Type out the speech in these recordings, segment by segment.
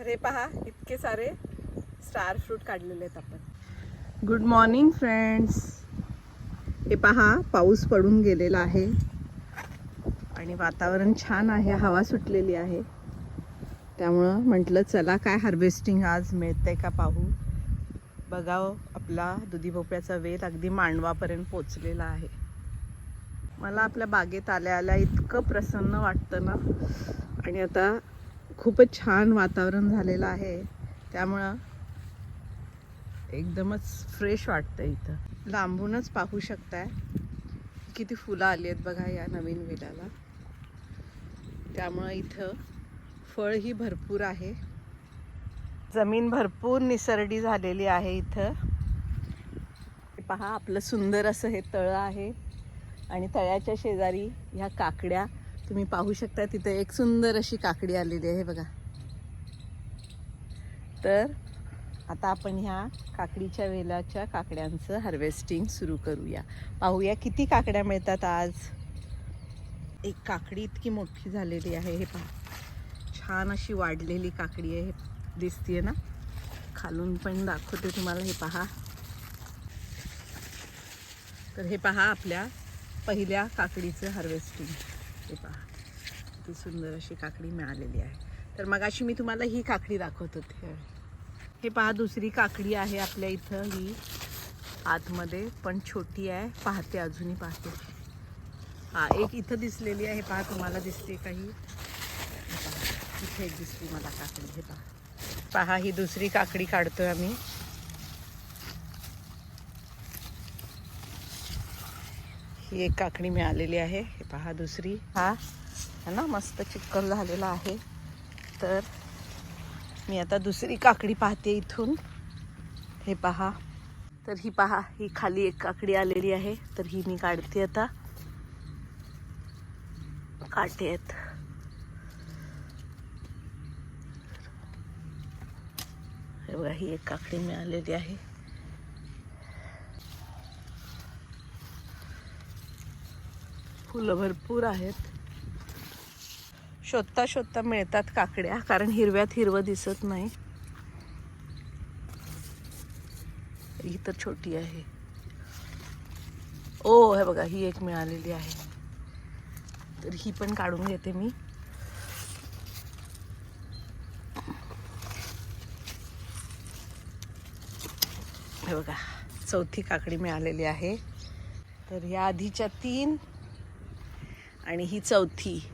तर हे पहा इतके सारे स्टार फ्रूट काढलेले आहेत आपण. गुड मॉर्निंग फ्रेंड्स हे पहा पाऊस पडून गेलेला आहे. आणि वातावरण छान आहे हवा सुटलेली आहे. त्यामुळं म्हटलं चला काय हार्वेस्टिंग आज मिळतंय का पाहू. बघावं आपला दुधी भोपळ्याचा वेल अगदी मांडवापर्यंत पोचलेला आहे. मला आपल्या बागेत आल्या आल्या इतकं प्रसन्न वाटतं ना. आणि आता खूपच छान वातावरण झालेलं आहे. त्यामुळं एकदमच फ्रेश वाटतं इथं. लांबूनच पाहू शकताय. किती फुलं आली आहेत बघा या नवीन वेलाला. त्यामुळं इथं फळही भरपूर आहे. जमीन भरपूर निसरडी झालेली आहे इथं. पहा आपलं सुंदर असं हे तळं आहे. आणि तळ्याच्या शेजारी ह्या काकड्या तुम्ही पाहू शकता तिथे एक सुंदर अशी काकडी आलेली आहे बघा. तर आता आपण ह्या काकडीच्या वेलाच्या काकड्यांचं हार्वेस्टिंग सुरू करूया. पाहूया किती काकड्या मिळतात आज. एक काकडी इतकी मोठी झालेली आहे हे पहा. छान अशी वाढलेली काकडी आहे दिसतीये ना? खालून पण दाखवते तुम्हाला हे पहा. तर हे पहा आपल्या पहिल्या काकडीचं हार्वेस्टिंग हे पहा. किती सुंदर अशी काकडी मिळालेली आहे. तर मग अशी मी तुम्हाला ही काकडी दाखवत होते. हे पहा दुसरी काकडी आहे आपल्या इथं. ही आतमध्ये पण छोटी आहे. पाहते अजूनही पाहते. हा एक इथं दिसलेली आहे. पहा तुम्हाला दिसते काही इथे एक दिसली मला काकडी. हे पहा. पहा ही दुसरी काकडी काढतोय आम्ही. ही एक काकडी मिळालेली आहे. हे पहा दुसरी. हा है ना मस्त चिक्कल झालेला आहे. तर मी आता दुसरी काकडी पाहते इथून. हे पहा. तर ही पहा ही खाली एक काकडी आलेली आहे. तर ही मी काढते आता. काटे आहेत हे बघा ही एक काकडी मिळालेली आहे. फुलं भरपूर आहेत. शोधता शोधता मिळतात काकड्या कारण हिरव्यात हिरवं दिसत नाही. ही तर छोटी आहे. ओ हे बघा ही एक मिळालेली आहे. तर ही पण काढून घेते मी. हे बघा चौथी काकडी मिळालेली आहे. तर या आधीच्या तीन आणि ही चौथी.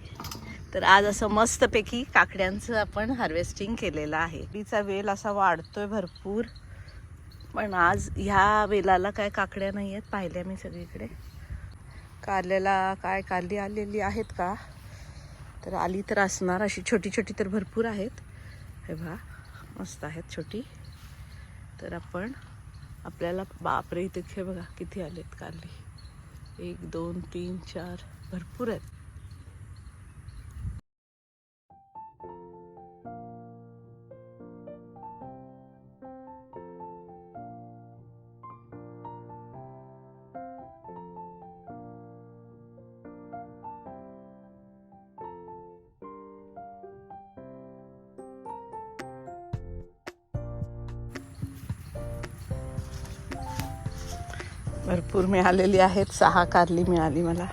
तर आज असं मस्तपैकी काकड्यांचं आपण हार्वेस्टिंग केलेलं आहे. तिचा वेल असा वाढतोय भरपूर. पण आज ह्या वेलाला काय काकड्या नाही आहेत पाहिल्या मी सगळीकडे. कारल्याला काय कारली आलेली आहेत का? तर आली तर असणार अशी छोटी छोटी तर भरपूर आहेत. हे बघा मस्त आहेत छोटी. तर आपण आपल्याला बापरे इथे बघा किती आलेत कारली. एक दोन तीन चार. भरपूर आहेत. भरपूर मिळालेली आहेत सहा कारली मिळाली मला.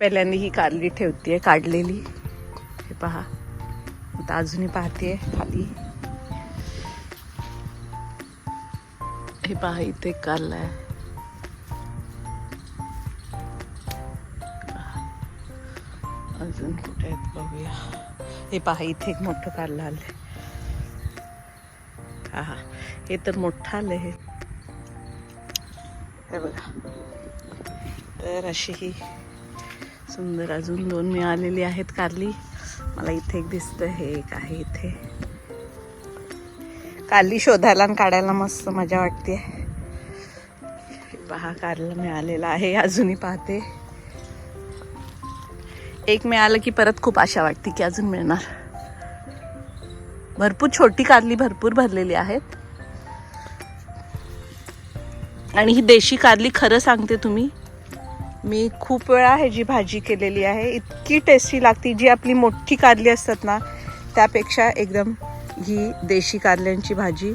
पहिल्यांदा ही कारली ठेवते काढलेली. हे पहा. आता अजूनही पाहते खाली. हे पहा इथे एक कारला आहे. अजून कुठे आहेत बघूया. हे पहा इथे एक मोठं कारलं आलं हा हे तर मोठं आलं हे बघा. तर अशी ही सुंदर अजून दोन मिळालेली आहेत कारली. मला इथे एक दिसतं हे एक आहे इथे. कारली शोधायला आणि काढायला मस्त मजा वाटते. पहा कारला मिळालेला आहे अजूनही पाहते. एक मिळालं की परत खूप आशा वाटते की अजून मिळणार. भरपूर छोटी कारली भरपूर भरलेली आहेत. आणि ही देशी कारली खरं सांगते तुम्ही मी खूप वेळा ह्याची भाजी केलेली आहे इतकी टेस्टी लागती. जी आपली मोठी कारली असतात ना त्यापेक्षा एकदम ही देशी कारल्यांची भाजी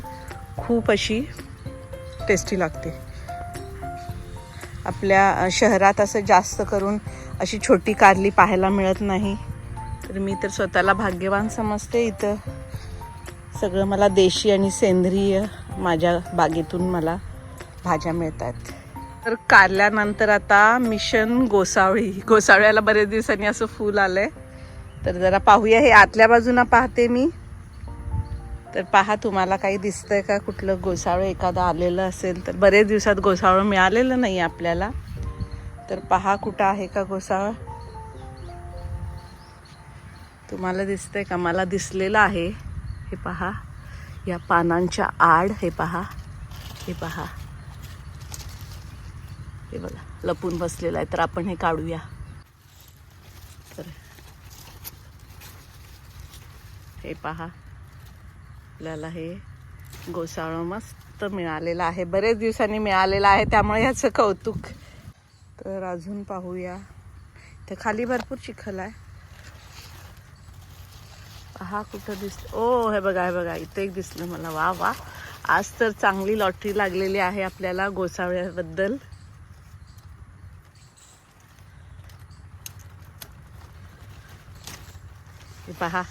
खूप अशी टेस्टी लागते. आपल्या शहरात असं जास्त करून अशी छोटी कारली पाहायला मिळत नाही. तर मी तर स्वतःला भाग्यवान समजते. इथं सगळं मला देशी आणि सेंद्रिय माझ्या बागेतून मला भाज्या मिळतात. तर कारल्यानंतर आता मिशन गोसावळी गोसावळ्याला बरेच दिवसांनी असं फूल आलंय. तर जरा पाहूया हे आतल्या बाजूनं पाहते मी. तर पहा तुम्हाला काही दिसतंय का? कुठलं गोसाळं एखादं आलेलं असेल तर. बरेच दिवसात गोसाळं मिळालेलं नाही आपल्याला. तर पहा कुठं आहे का गोसाळ तुम्हाला दिसतंय का? मला दिसलेलं आहे. हे पहा या पानांच्या आड हे पहा. हे पहा. हे बघा लपून बसलेलं आहे तर आपण हे काढूया. तर हे पहा आपल्याला हे गोसाळं मस्त मिळालेलं आहे. बरेच दिवसांनी मिळालेलं आहे त्यामुळे ह्याचं कौतुक. तर अजून पाहूया. तर खाली भरपूर चिखल आहे. पहा कुठं दिसलं ओ हे बघा हे बघा इथे एक दिसलं मला. वा वा. आज तर चांगली लॉटरी लागलेली आहे आपल्याला गोसाव्याबद्दल पहा.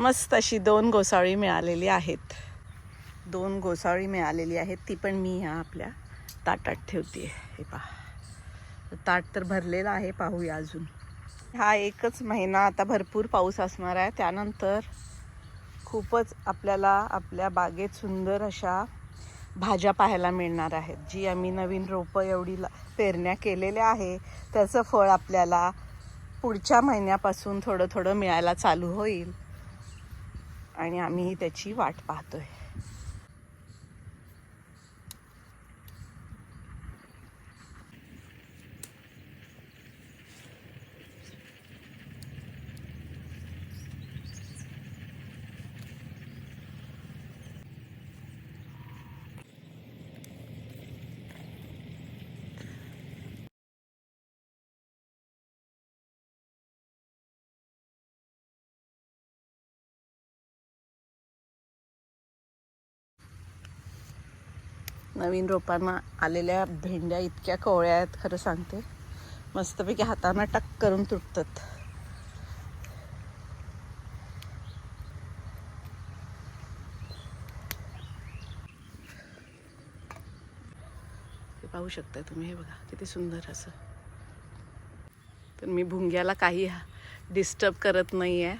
मस्त अशी दोन गोसाळी मिळालेली आहेत. दोन गोसाळी मिळालेली आहेत. ती पण मी ह्या आपल्या ताटात ठेवते हे पहा. ताट तर भरलेलं आहे. पाहूया अजून. हा एकच महिना आता भरपूर पाऊस असणार आहे. त्यानंतर खूपच आपल्याला आपल्या बागेत सुंदर अशा भाज्या पाहायला मिळणार आहेत. जी आम्ही नवीन रोपं एवढी ला पेरण्या केलेल्या आहे त्याचं फळ आपल्याला पुढच्या महिन्यापासून थोडं थोडं मिळायला चालू होईल. आणि आम्ही त्याची वाट पाहतोय. नवीन रोपांना आलेल्या भेंड्या इतक्या कोवळ्या आहेत खरं सांगते. मस्तपैकी हातानं टक करून तुटतात. ते पाहू शकता तुम्ही हे बघा किती सुंदर असं. तर मी भुंग्याला काही डिस्टर्ब करत नाही आहे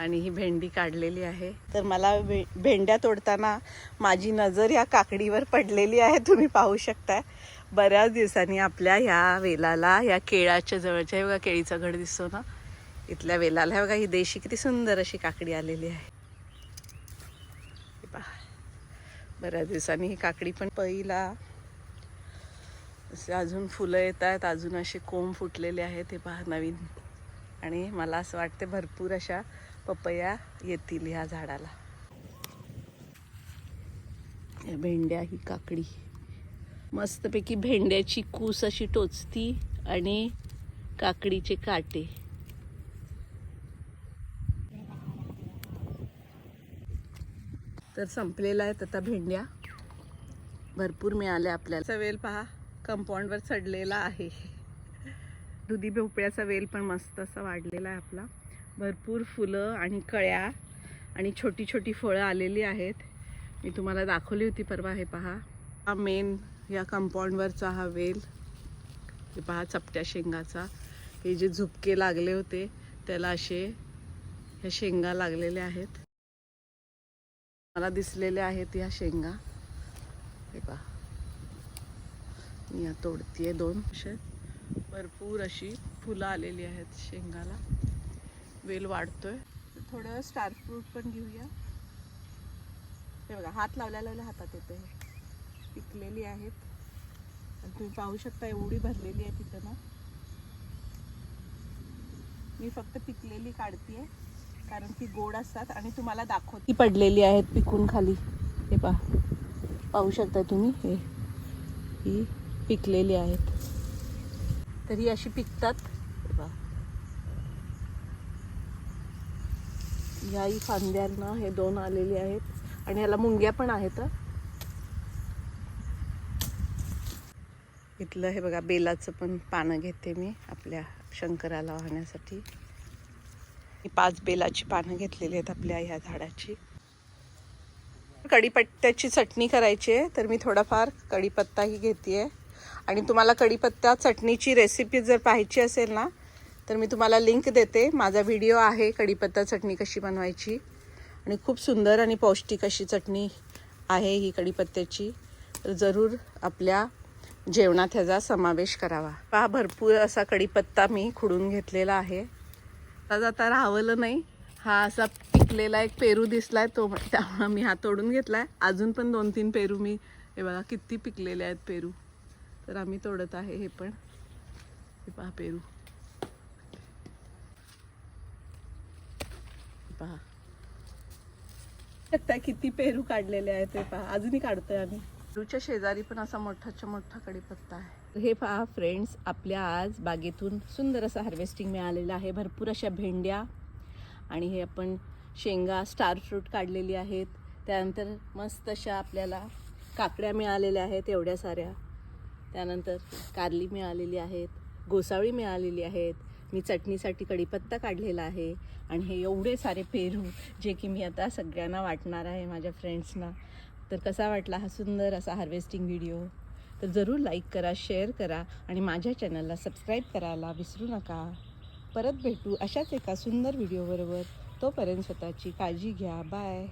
आणि ही भेंडी काढलेली आहे. तर मला भे भेंड्या तोडताना माझी नजर या काकडीवर पडलेली आहे तुम्ही पाहू शकताय. बऱ्याच दिवसांनी आपल्या ह्या वेलाला या केळाच्या जवळच्या हे बघा केळीचा घड दिसतो ना? इथल्या वेलाला हे बघा ही देशी किती सुंदर अशी काकडी आलेली आहे. हे पहा. बऱ्याच दिवसांनी ही काकडी पण पहिला. असे अजून फुलं येत आहेत अजून असे कोंब फुटलेले आहेत हे पहा नवीन. आणि मला असं वाटते भरपूर अशा पपया येतील ह्या झाडाला. भेंड्या ही काकडी. मस्तपैकी भेंड्याची कूस अशी टोचती आणि काकडीचे काटे. तर संपलेला आहेत आता भेंड्या. भरपूर मिळाल्या आपल्याला. वेल पहा कंपाऊंडवर चढलेला आहे. दुधी भोपळ्याचा वेल पण मस्त असा वाढलेला आहे आपला. भरपूर फुलं आणि कळ्या आणि छोटी छोटी फळं आलेली आहेत. मी तुम्हाला दाखवली होती परवा हे पहा. हा मेन या कंपाऊंडवरचा हा वेल. हे पहा चपट्या शेंगाचा. हे जे झुपके लागले होते त्याला असे ह्या शेंगा लागलेल्या आहेत. मला दिसलेल्या आहेत ह्या शेंगा. हे पहा. मी या तोडतीये दोन. असे भरपूर अशी फुलं आलेली आहेत शेंगाला. वेल वाढतोय. थोडं स्टार फ्रूट पण घेऊया. हे बघा हात लावल्या लावल्या हातात येते हे. पिकलेली आहेत. आणि तुम्ही पाहू शकता एवढी भरलेली आहे तिथं ना. मी फक्त पिकलेली काढतीये कारण ती गोड असतात आणि तुम्हाला दाखवत. ती पडलेली आहेत पिकून खाली. हे पहा. पाहू शकता तुम्ही? हे. ही पिकलेली आहेत. तर ही अशी पिकतात हे पहा. याही फांद्यांना हे दोन आलेले आहेत. आणि ह्याला मुंग्या पण आहेत इथलं हे बघा बेलाचं पण पानं घेते मी आपल्या शंकराला वाहण्यासाठी. मी पाच बेलाची पानं घेतलेली आहेत आपल्या ह्या झाडाची. कढीपत्त्याची चटणी करायची आहे तर मी थोडाफार कढीपत्ताही घेते आहे आणि तुम्हाला कढीपत्ता चटणीची रेसिपी जर पाहायची असेल ना तर मी तुम्हाला लिंक देते. माझा व्हिडिओ आहे कढीपत्ता चटणी कशी बनवायची आणि खूप सुंदर आणि पौष्टिक अशी चटणी आहे ही कढीपत्त्याची. तर जरूर आपल्या जेवणात ह्याचा समावेश करावा. पहा भरपूर असा कढीपत्ता मी खुडून घेतलेला आहे. आता जाता राहवलं नाही. हा असा पिकलेला एक पेरू दिसला आहे तो त्यामुळं मी हा तोडून घेतला आहे अजून पण दोन तीन पेरू मी हे बघा किती पिकलेले आहेत पेरू. तर आम्ही तोडत आहे हे पण. हे पहा पेरू. पहा. बघताय किती पेरू काढलेले आहेत ते पहा. अजूनही काढतोय आम्ही. पेरूच्या शेजारी पण असा मोठाच्या मोठा कडीपत्ता आहे. हे पहा फ्रेंड्स आपल्या आज बागेतून सुंदर असं हार्वेस्टिंग मिळालेलं आहे. भरपूर अशा भेंड्या आणि हे आपण शेंगा स्टार फ्रूट काढलेली आहेत. त्यानंतर मस्त अशा आपल्याला काकड्या मिळालेल्या आहेत एवढ्या साऱ्या. त्यानंतर कारली मिळालेली आहेत गोसावळी मिळालेली आहेत. मी चटणीसाठी कढीपत्ता काढलेला आहे आणि हे एवढे सारे पेरू जे की मी आता सगळ्यांना वाटणार आहे माझ्या फ्रेंड्सना. तर कसा वाटला हा सुंदर असा हार्वेस्टिंग व्हिडिओ? तर जरूर लाईक करा शेअर करा आणि माझ्या चॅनलला सबस्क्राईब करायला विसरू नका. परत भेटू अशाच एका सुंदर व्हिडिओबरोबर. तोपर्यंत स्वतःची काळजी घ्या. बाय.